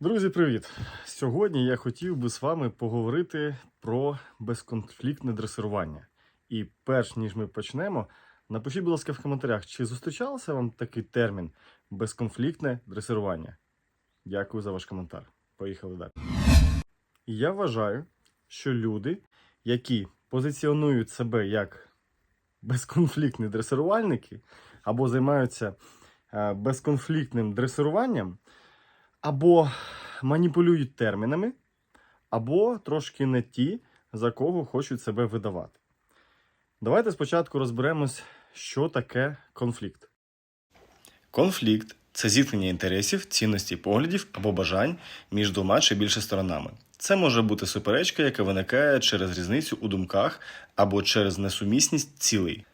Друзі, привіт! Сьогодні я хотів би з вами поговорити про безконфліктне дресирування. І перш ніж ми почнемо, напишіть, будь ласка, в коментарях, чи зустрічався вам такий термін безконфліктне дресирування? Дякую за ваш коментар. Поїхали далі. Я вважаю, що люди, які позиціонують себе як безконфліктні дресирувальники або займаються е, безконфліктним дресируванням, або маніпулюють термінами, або трошки не ті, за кого хочуть себе видавати. Давайте спочатку розберемось, що таке конфлікт. Конфлікт це зіткнення інтересів, цінностей, поглядів або бажань між двома чи більше сторонами. Це може бути суперечка, яка виникає через різницю у думках або через несумісність цілей.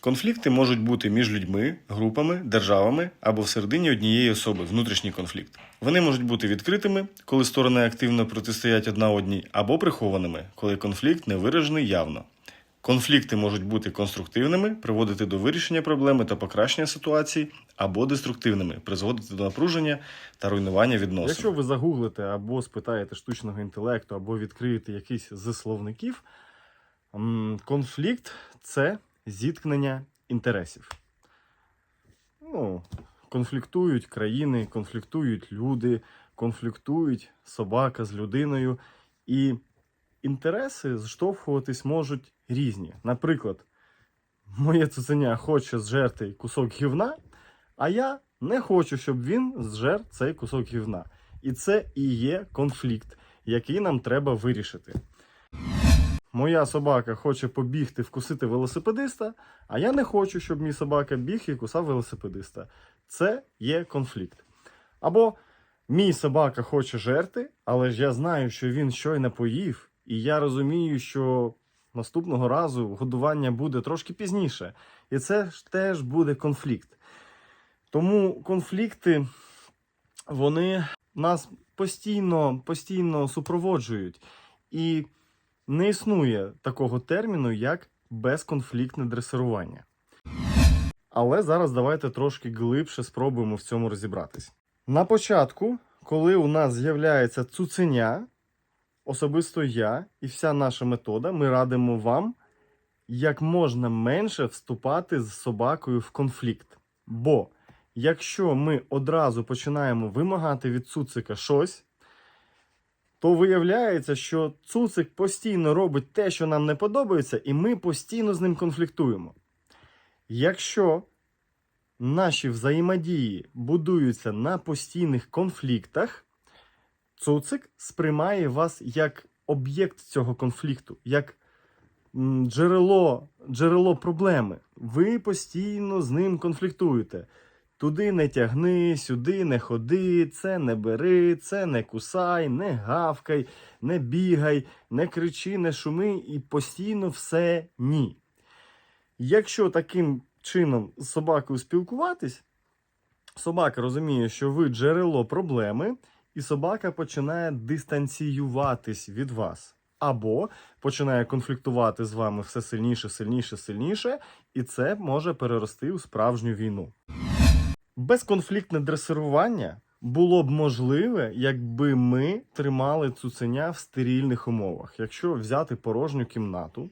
Конфлікти можуть бути між людьми, групами, державами або всередині однієї особи внутрішній конфлікт. Вони можуть бути відкритими, коли сторони активно протистоять одна одній, або прихованими, коли конфлікт не виражений явно. Конфлікти можуть бути конструктивними, приводити до вирішення проблеми та покращення ситуації, або деструктивними, призводити до напруження та руйнування відносин. Якщо ви загуглите або спитаєте штучного інтелекту, або відкриєте якийсь з словників, конфлікт це зіткнення інтересів. Ну, конфліктують країни, конфліктують люди, конфліктують собака з людиною. І інтереси зштовхуватись можуть різні. Наприклад, моє цуценя хоче зжерти кусок гівна, а я не хочу, щоб він зжер цей кусок гівна. І це і є конфлікт, який нам треба вирішити. Моя собака хоче побігти вкусити велосипедиста, а я не хочу, щоб мій собака біг і кусав велосипедиста. Це є конфлікт. Або мій собака хоче жерти, але ж я знаю, що він щойно поїв, і я розумію, що наступного разу годування буде трошки пізніше. І це ж теж буде конфлікт. Тому конфлікти вони нас постійно, постійно супроводжують. І не існує такого терміну, як безконфліктне дресирування. Але зараз давайте трошки глибше спробуємо в цьому розібратись. На початку, коли у нас з'являється цуценя, особисто я і вся наша метода, ми радимо вам як можна менше вступати з собакою в конфлікт. Бо якщо ми одразу починаємо вимагати від цуцика щось, то виявляється, що цуцик постійно робить те, що нам не подобається, і ми постійно з ним конфліктуємо. Якщо наші взаємодії будуються на постійних конфліктах, цуцик сприймає вас як об'єкт цього конфлікту, як джерело, джерело проблеми. Ви постійно з ним конфліктуєте. Туди не тягни, сюди не ходи, це не бери, це не кусай, не гавкай, не бігай, не кричи, не шуми і постійно все ні. Якщо таким чином з собакою спілкуватись, собака розуміє, що ви джерело проблеми, і собака починає дистанціюватись від вас. Або починає конфліктувати з вами все сильніше, сильніше, сильніше, і це може перерости у справжню війну. Безконфліктне дресирування було б можливе, якби ми тримали цуценя в стерильних умовах. Якщо взяти порожню кімнату,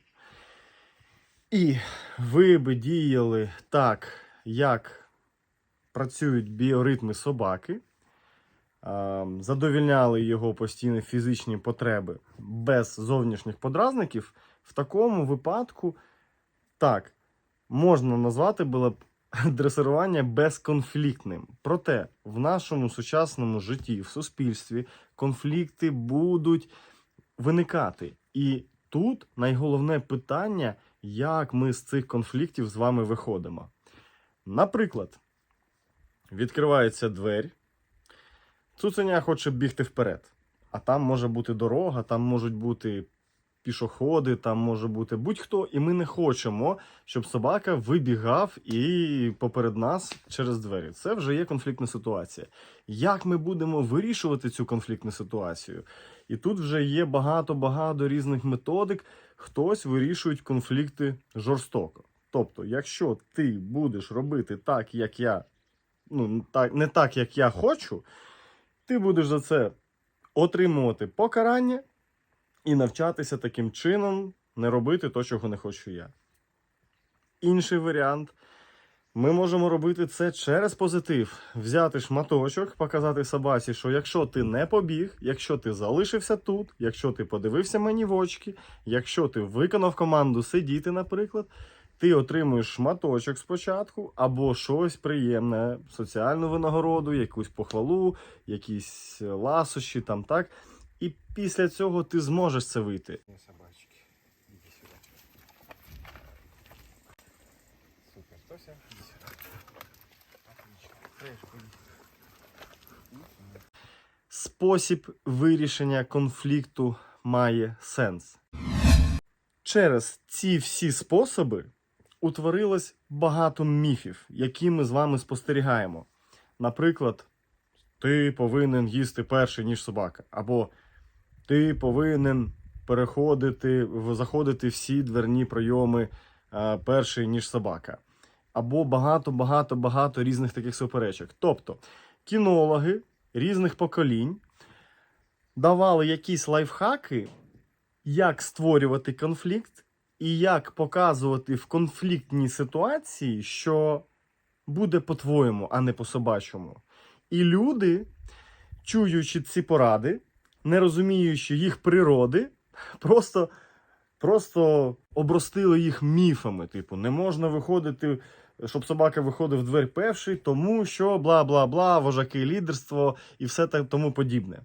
і ви би діяли так, як працюють біоритми собаки, задовільняли його постійні фізичні потреби без зовнішніх подразників, в такому випадку так, можна назвати було б дресирування безконфліктним. Проте в нашому сучасному житті, в суспільстві, конфлікти будуть виникати. І тут найголовне питання, як ми з цих конфліктів з вами виходимо. Наприклад, відкривається двері, цуценя хоче бігти вперед, а там може бути дорога, там можуть бути пішоходи, там може бути будь-хто, і ми не хочемо, щоб собака вибігав і поперед нас через двері. Це вже є конфліктна ситуація. Як ми будемо вирішувати цю конфліктну ситуацію? І тут вже є багато-багато різних методик. Хтось вирішує конфлікти жорстоко. Тобто, якщо ти будеш робити так, як я, ну так, не так, як я хочу, ти будеш за це отримувати покарання і навчатися таким чином не робити то, чого не хочу я. Інший варіант. Ми можемо робити це через позитив. Взяти шматочок, показати собаці, що якщо ти не побіг, якщо ти залишився тут, якщо ти подивився мені в очки, якщо ти виконав команду сидіти, наприклад, ти отримуєш шматочок спочатку, або щось приємне, соціальну винагороду, якусь похвалу, якісь ласощі, там так. І після цього ти зможеш це вийти. собачки. Иди сюда. Супер, Тося. Отлично. Фрешку спосіб вирішення конфлікту має сенс. Через ці всі способи утворилось багато міфів, які ми з вами спостерігаємо. Наприклад, ти повинен їсти перший, ніж собака, або ти повинен переходити, заходити всі дверні пройоми е, перший, ніж собака. Або багато, багато, багато різних таких суперечок. Тобто, кінологи різних поколінь давали якісь лайфхаки, як створювати конфлікт і як показувати в конфліктній ситуації, що буде по-твоєму, а не по-собачому. І люди, чуючи ці поради, не розуміючи їх природи, просто, просто обростили їх міфами. Типу, не можна виходити, щоб собака виходив в двері перший, тому що бла бла бла, вожаки лідерство і все та- тому подібне.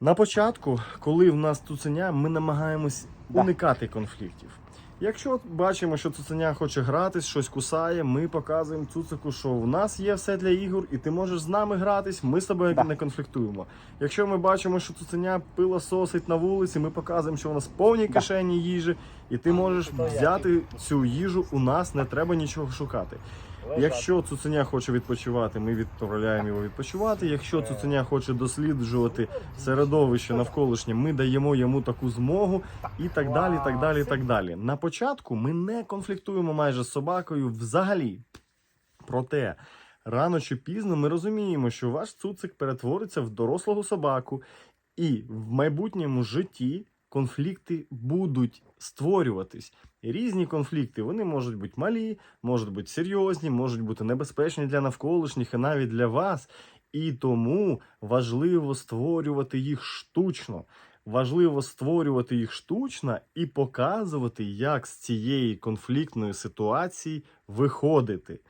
На початку, коли в нас цуценя, ми намагаємось уникати конфліктів. Якщо бачимо, що цуценя хоче гратись, щось кусає, ми показуємо цуцику, що в нас є все для ігор, і ти можеш з нами гратись, ми з тобою не конфліктуємо. Якщо ми бачимо, що цуценя пила сосить на вулиці, ми показуємо, що у нас повні кишені їжі, і ти можеш взяти цю їжу у нас, не треба нічого шукати. Якщо цуценя хоче відпочивати, ми відправляємо його відпочивати. Якщо цуценя хоче досліджувати середовище навколишнє, ми даємо йому таку змогу і так далі. так далі, так далі. На початку ми не конфліктуємо майже з собакою взагалі. Проте рано чи пізно ми розуміємо, що ваш цуцик перетвориться в дорослого собаку, і в майбутньому житті конфлікти будуть створюватись. Різні конфлікти вони можуть бути малі, можуть бути серйозні, можуть бути небезпечні для навколишніх і навіть для вас. І тому важливо створювати їх штучно. Важливо створювати їх штучно і показувати, як з цієї конфліктної ситуації виходити.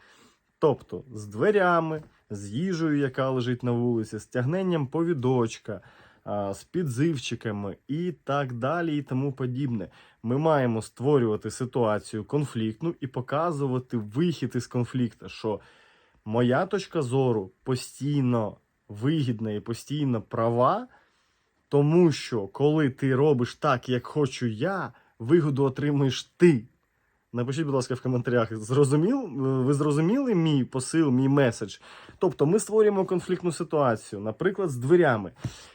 Тобто з дверями, з їжею, яка лежить на вулиці, з тягненням повідочка, з підзивчиками і так далі, і тому подібне. Ми маємо створювати ситуацію конфліктну і показувати вихід із конфлікту, що моя точка зору постійно вигідна і постійно права, тому що коли ти робиш так, як хочу я, вигоду отримуєш ти. Напишіть, будь ласка, в коментарях, зрозуміл, ви зрозуміли мій посил, мій меседж? Тобто ми створюємо конфліктну ситуацію, наприклад, з дверями.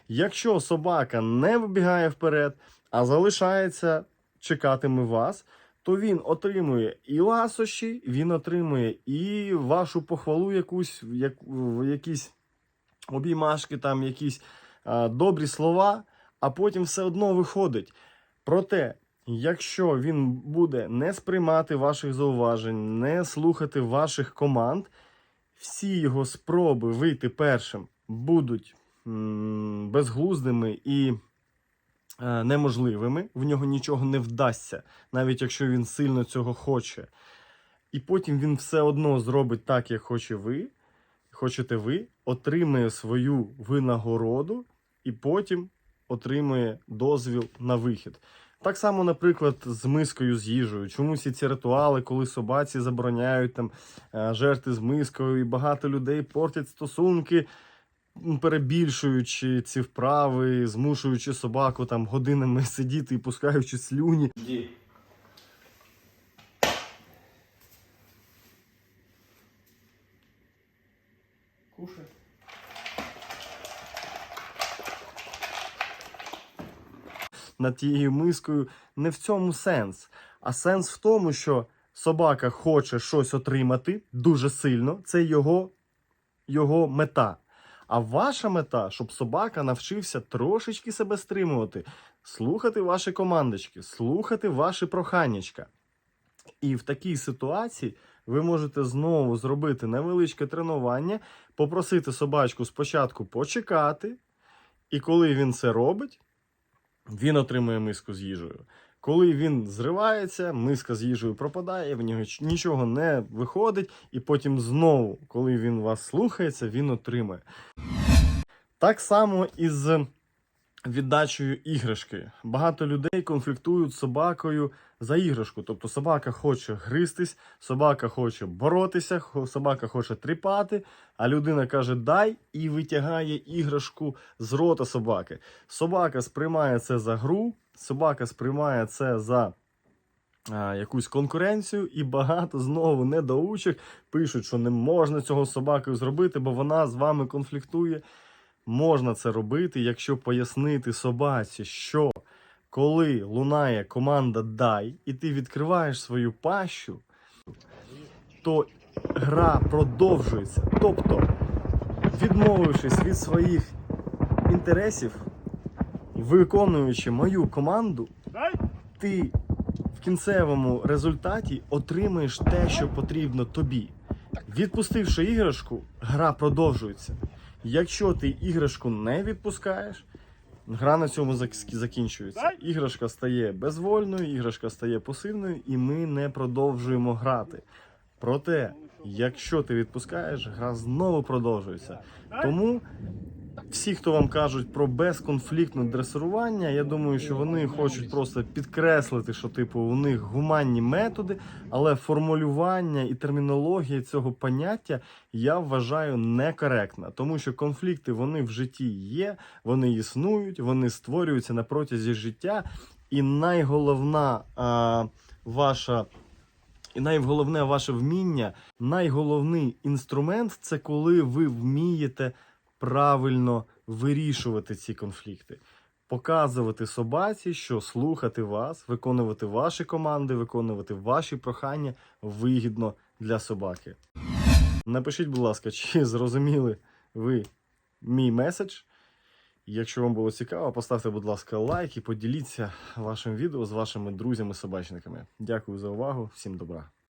Якщо собака не вибігає вперед, а залишається чекатиме вас, то він отримує і ласощі, він отримує і вашу похвалу, якусь, як, якісь обіймашки, там якісь а, добрі слова, а потім все одно виходить. Проте, якщо він буде не сприймати ваших зауважень, не слухати ваших команд, всі його спроби вийти першим будуть безглуздими і е, неможливими. В нього нічого не вдасться, навіть якщо він сильно цього хоче. І потім він все одно зробить так, як хоче ви, хочете ви, отримує свою винагороду і потім отримує дозвіл на вихід. Так само, наприклад, з мискою з їжею. Чомусь і ці ритуали, коли собаці забороняють там е, жерти з мискою, і багато людей портять стосунки, перебільшуючи ці вправи, змушуючи собаку там годинами сидіти і пускаючи слюні. Над тією мискою. Не в цьому сенс. А сенс в тому, що собака хоче щось отримати дуже сильно, це його, його мета. А ваша мета, щоб собака навчився трошечки себе стримувати, слухати ваші командочки, слухати ваші проханнячка. І в такій ситуації ви можете знову зробити невеличке тренування, попросити собачку спочатку почекати, і коли він це робить, він отримує миску з їжею. Коли він зривається, миска з їжею пропадає, в нього нічого не виходить, і потім знову, коли він вас слухається, він отримує. Так само і з віддачею іграшки. Багато людей конфліктують з собакою за іграшку. Тобто собака хоче гристись, собака хоче боротися, собака хоче тріпати, а людина каже дай і витягає іграшку з рота собаки. Собака сприймає це за гру, собака сприймає це за. Якусь конкуренцію, і багато знову недоучок пишуть, що не можна цього собакою зробити, бо вона з вами конфліктує. Можна це робити, якщо пояснити собаці, що коли лунає команда дай, і ти відкриваєш свою пащу, то гра продовжується. Тобто, відмовившись від своїх інтересів, виконуючи мою команду, ти в кінцевому результаті отримаєш те, що потрібно тобі. Відпустивши іграшку, гра продовжується. Якщо ти іграшку не відпускаєш, гра на цьому закінчується. Іграшка стає безвольною, іграшка стає пасивною, і ми не продовжуємо грати. Проте, якщо ти відпускаєш, гра знову продовжується. Тому всі, хто вам кажуть про безконфліктне дресирування, я думаю, що вони хочуть просто підкреслити, що типу у них гуманні методи, але формулювання і термінологія цього поняття я вважаю некоректна, тому що конфлікти вони в житті є, вони існують, вони створюються на протязі життя, і найголовна а, ваша. І найголовне ваше вміння, найголовний інструмент це коли ви вмієте правильно вирішувати ці конфлікти, показувати собаці, що слухати вас, виконувати ваші команди, виконувати ваші прохання вигідно для собаки. Напишіть, будь ласка, чи зрозуміли ви мій меседж. Якщо вам було цікаво, поставте, будь ласка, лайк і поділіться вашим відео з вашими друзями-собачниками. Дякую за увагу, всім добра.